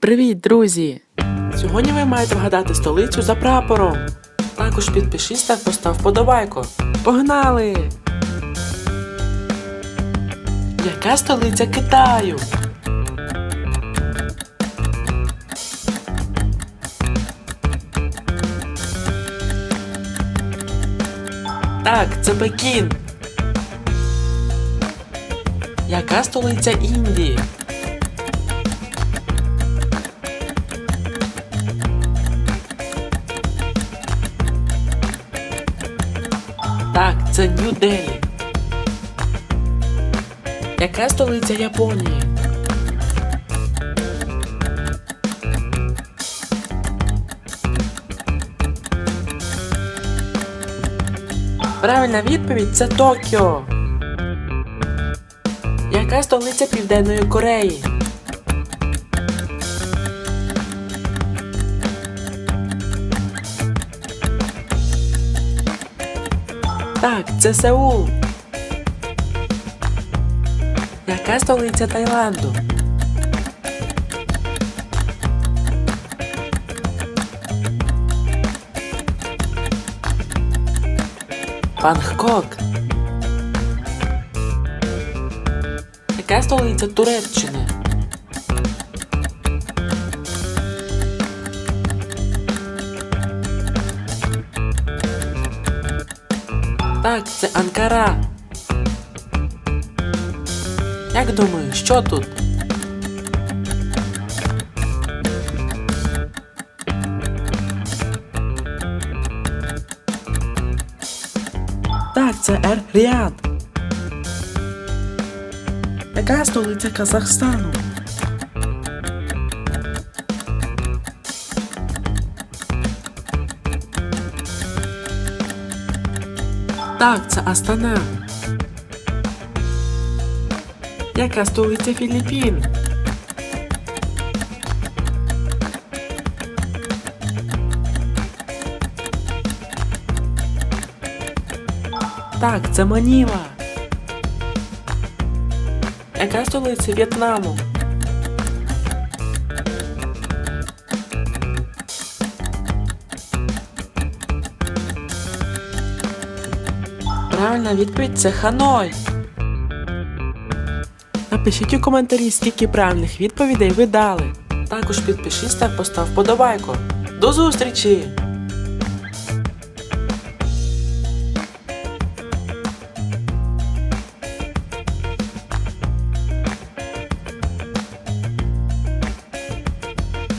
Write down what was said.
Привіт, друзі! Сьогодні ви маєте вгадати столицю за прапором. Також підпишись та постав вподобайку. Погнали! Яка столиця Китаю? Так, це Пекін. Яка столиця Індії? Так, це Нью-Делі. Яка столиця Японії? Правильна відповідь це Токіо. Яка столиця Південної Кореї? Так, це Сеул. Яка столиця Таїланду? Бангкок. Яка столиця Туреччини? Так, це Анкара. Як думаєш, що тут? Так, це Ер Ріад. Яка столиця Казахстану? Так, це Астана. Яка столиця Філіппін? Так, це Маніла. Яка столиця В'єтнаму? Правильна відповідь це Ханой. Напишіть у коментарі, скільки правильних відповідей ви дали. Також підпишись та постав подобайку. До зустрічі!